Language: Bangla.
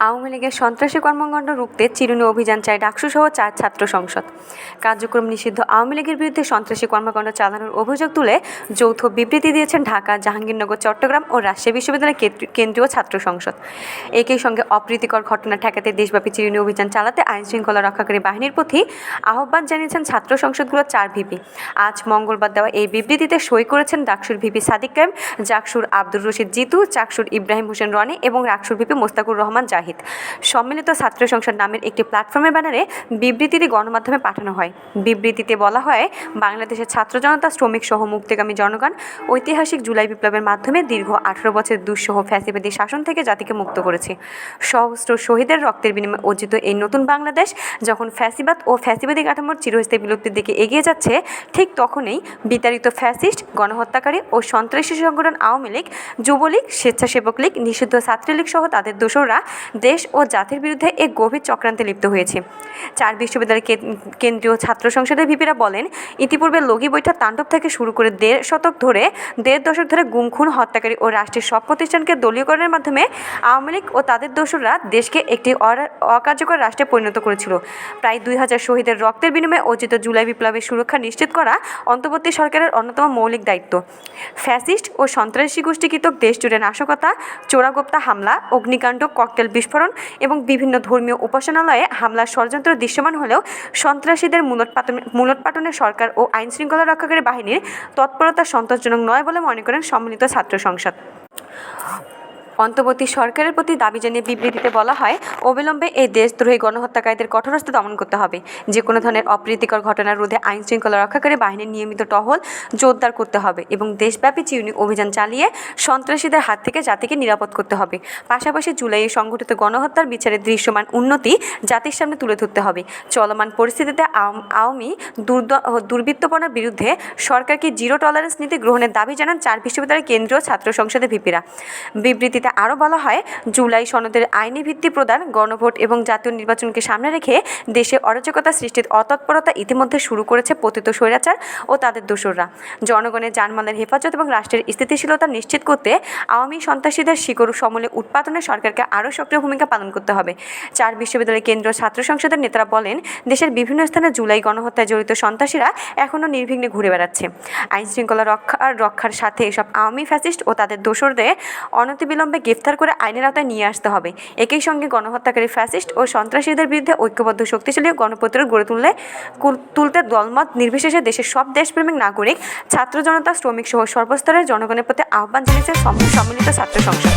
আওয়ামী লীগের সন্ত্রাসী কর্মকাণ্ড রুখতে চিরুনি অভিযান চায় ডাকসুসহ চার ছাত্র সংসদ। কার্যক্রম নিষিদ্ধ আওয়ামী লীগের বিরুদ্ধে সন্ত্রাসী কর্মকাণ্ড চালানোর অভিযোগ তুলে যৌথ বিবৃতি দিয়েছেন ঢাকা, জাহাঙ্গীরনগর, চট্টগ্রাম ও রাজশাহী বিশ্ববিদ্যালয়ের কেন্দ্র- কেন্দ্রীয় ছাত্র সংসদ। একই সঙ্গে অপ্রীতিকর ঘটনা ঠেকাতে দেশব্যাপী চিরুনি অভিযান চালাতে আইন শৃঙ্খলা রক্ষাকারী বাহিনীর প্রতি আহ্বান জানিয়েছেন ছাত্র সংসদগুলোর চার ভিপি। আজ মঙ্গলবার দেওয়া এই বিবৃতিতে সই করেছেন ডাকসুর ভিপি সাদিক কায়েম, জাকসুর আব্দুর রশিদ জিতু, চাকসুর ইব্রাহিম হোসেন রনি এবং রাকসুর ভিপি মোস্তাকুর রহমান জাহিদ। সম্মিলিত ছাত্র সংসদ নামের একটি প্ল্যাটফর্মের ব্যানারে বিবৃতিটি গণমাধ্যমে পাঠানো হয়। বিবৃতিতে বলা হয়, বাংলাদেশের ছাত্র জনতা, শ্রমিক সহ মুক্তিগামী জনগণ ঐতিহাসিক জুলাই বিপ্লবের মাধ্যমে দীর্ঘ আঠারো বছর দুঃসহ ফ্যাসিবাদী শাসন থেকে জাতিকে মুক্ত করেছে। সহস্র শহীদের রক্তের বিনিময়ে অর্জিত এই নতুন বাংলাদেশ যখন ফ্যাসিবাদ ও ফ্যাসিবাদী কাঠামোর চিরস্থায়ী বিলুপ্তির দিকে এগিয়ে যাচ্ছে, ঠিক তখনই বিতাড়িত ফ্যাসিস্ট, গণহত্যাকারী ও সন্ত্রাসী সংগঠন আওয়ামী লীগ, যুবলীগ, স্বেচ্ছাসেবক লীগ, নিষিদ্ধ ছাত্রলীগ সহ তাদের দোসররা দেশ ও জাতির বিরুদ্ধে এক গভীর চক্রান্তে লিপ্ত হয়েছে। চার বিশ্ববিদ্যালয়ের কেন্দ্রীয় ছাত্র সংসদের ভিপিরা বলেন, ইতিপূর্বে লগি বৈঠা তাণ্ডব থেকে শুরু করে দেড় শতক ধরে, দেড় দশক ধরে গুম খুন হত্যাকারী ও রাষ্ট্রের সব প্রতিষ্ঠানকে দলীয়করণের মাধ্যমে আওয়ামী লীগ ও তাদের দোসররা দেশকে একটি অকার্যকর রাষ্ট্রে পরিণত করেছিল। প্রায় দুই হাজার শহীদের রক্তের বিনিময়ে অর্জিত জুলাই বিপ্লবের সুরক্ষা নিশ্চিত করা অন্তর্বর্তী সরকারের অন্যতম মৌলিক দায়িত্ব। ফ্যাসিস্ট ও সন্ত্রাসী গোষ্ঠীকৃত দেশ জুড়ে নাশকতা, চোরাগোপ্তা হামলা, অগ্নিকাণ্ড, ককটেল বিস্ফোরণ এবং বিভিন্ন ধর্মীয় উপাসনালয়ে হামলার ষড়যন্ত্র দৃশ্যমান হলেও সন্ত্রাসীদের মূলোৎপাটন মূলোৎপাটনে সরকার ও আইন শৃঙ্খলা রক্ষাকারী বাহিনীর তৎপরতা সন্তোষজনক নয় বলে মনে করেন সম্মিলিত ছাত্র সংসদ। অন্তর্বর্তী সরকারের প্রতি দাবি জানিয়ে বিবৃতিতে বলা হয়, অবিলম্বে এই দেশদ্রোহী গণহত্যাকারীদের কঠোরস্থ দমন করতে হবে। যে কোনো ধরনের অপ্রীতিকর ঘটনার রোধে আইন শৃঙ্খলা রক্ষাকারী বাহিনীর নিয়মিত টহল জোরদার করতে হবে এবং দেশব্যাপী চিউনি অভিযান চালিয়ে সন্ত্রাসীদের হাত থেকে জাতিকে নিরাপদ করতে হবে। পাশাপাশি জুলাইয়ে সংঘটিত গণহত্যার বিচারে দৃশ্যমান উন্নতি জাতির সামনে তুলে ধরতে হবে। চলমান পরিস্থিতিতে আওয়াম- দুর্বৃত্তপনার বিরুদ্ধে সরকারকে জিরো টলারেন্স নীতি গ্রহণের দাবি জানান চার বিশ্ববিদ্যালয়ের কেন্দ্রীয় ছাত্র সংসদের ভিপিরা। বিবৃতিতে আরও বলা হয়, জুলাই সনদের আইনি ভিত্তি প্রদান, গণভোট এবং জাতীয় নির্বাচনকে সামনে রেখে দেশে অরাজকতা সৃষ্টির অতৎপরতা ইতিমধ্যে শুরু করেছে পতিত স্বৈরাচার ও তাদের দোসররা। জনগণের জানমালের হেফাজত এবং রাষ্ট্রের স্থিতিশীলতা নিশ্চিত করতে আওয়ামী সন্ত্রাসীদের শিকড় সমলে উৎপাদনে সরকারকে আরও সক্রিয় ভূমিকা পালন করতে হবে। চার বিশ্ববিদ্যালয়ের কেন্দ্রীয় ছাত্র সংসদের নেতারা বলেন, দেশের বিভিন্ন স্থানে জুলাই গণহত্যায় জড়িত সন্ত্রাসীরা এখনও নির্বিঘ্নে ঘুরে বেড়াচ্ছে। আইন শৃঙ্খলা রক্ষার রক্ষার সাথে এসব আওয়ামী ফ্যাসিস্ট ও তাদের দোসরদের অনতিবিলম্বে গ্রেফতার করে আইনের আওতায় নিয়ে আসতে হবে। একই সঙ্গে গণহত্যাকারী ফ্যাসিস্ট ও সন্ত্রাসীদের বিরুদ্ধে ঐক্যবদ্ধ শক্তিশালী গণপ্রতিরোধ গড়ে তুললে তুলতে দলমত নির্বিশেষে দেশের সব দেশপ্রেমিক নাগরিক, ছাত্র জনতা, শ্রমিক সহ সর্বস্তরের জনগণের প্রতি আহ্বান জানিয়েছে সম্মিলিত ছাত্র সংসদ।